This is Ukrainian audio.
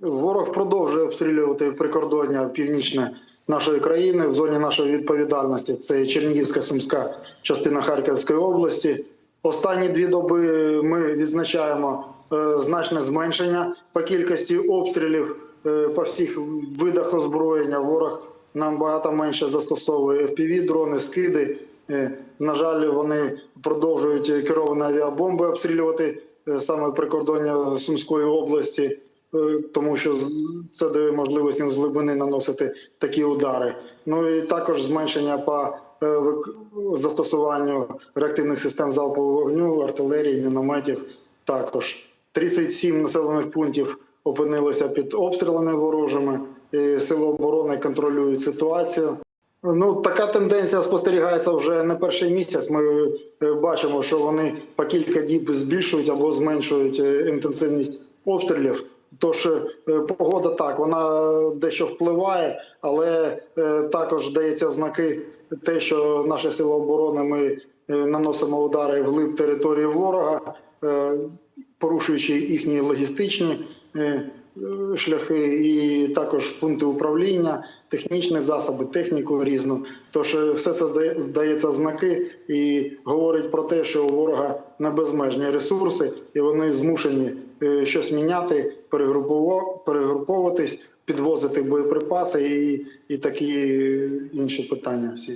Ворог продовжує обстрілювати прикордоння північне нашої країни в зоні нашої відповідальності. Це Чернігівська Сумська частина Харківської області. Останні дві доби ми відзначаємо е, значне зменшення по кількості обстрілів е, по всіх видах озброєння. Ворог нам багато менше застосовує FPV, дрони, скиди. Е, На жаль, вони продовжують керовані авіабомби обстрілювати саме прикордоння Сумської області, тому що це дає можливість їм з глибини наносити такі удари. Ну і також зменшення по е, застосуванню реактивних систем залпового вогню, артилерії, мінометів. Також 37 населених пунктів опинилися під обстрілами ворожими. І сили оборони контролюють ситуацію. Ну, така тенденція спостерігається вже не перший місяць. Ми е, бачимо, що вони по кілька діб збільшують або зменшують е, інтенсивність обстрілів. Тож е, погода так, вона дещо впливає, але е, також дається в знаки те, що наші сили оборони ми е, наносимо удари вглиб території ворога, порушуючи їхні логістичні шляхи, і також пункти управління, технічні засоби, техніку різну. Тож е, все це здається в знаки і говорить про те, що у ворога не безмежні ресурси, і вони змушені е, щось міняти, перегруповуватись, підвозити боєприпаси і, і такі інші питання всі.